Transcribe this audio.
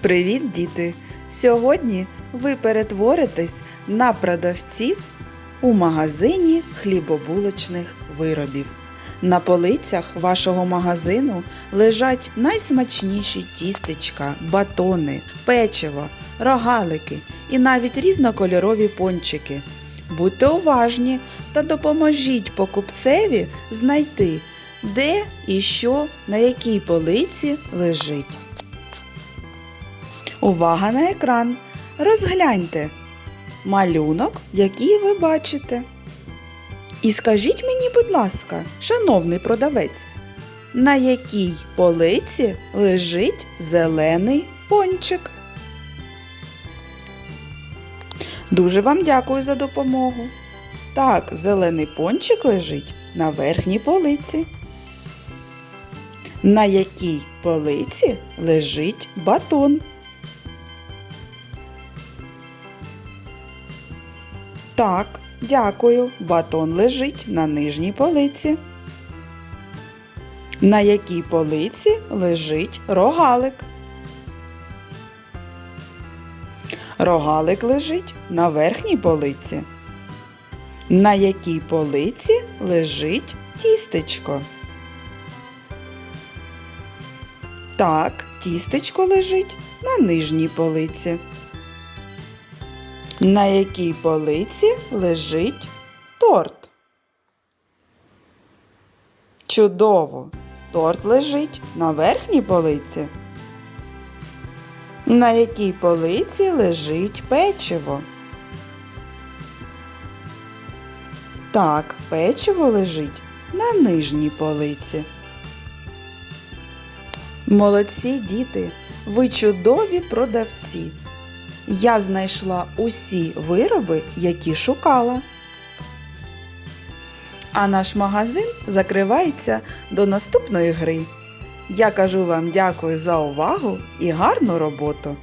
Привіт, діти! Сьогодні ви перетворитесь на продавців у магазині хлібобулочних виробів. На полицях вашого магазину лежать найсмачніші тістечка, батони, печиво, рогалики і навіть різнокольорові пончики. Будьте уважні та допоможіть покупцеві знайти, де і що на якій полиці лежить. Увага на екран! Розгляньте малюнок, який ви бачите. І скажіть мені, будь ласка, шановний продавець, на якій полиці лежить зелений пончик? Дуже вам дякую за допомогу. Так, зелений пончик лежить на верхній полиці. На якій полиці лежить батон? Так, дякую. Батон лежить на нижній полиці. На якій полиці лежить рогалик? Рогалик лежить на верхній полиці. На якій полиці лежить тістечко? Так, тістечко лежить на нижній полиці. На якій полиці лежить торт? Чудово! Торт лежить на верхній полиці. На якій полиці лежить печиво? Так, печиво лежить на нижній полиці. Молодці діти, ви чудові продавці. Я знайшла усі вироби, які шукала. А наш магазин закривається до наступної гри. Я кажу вам дякую за увагу і гарну роботу!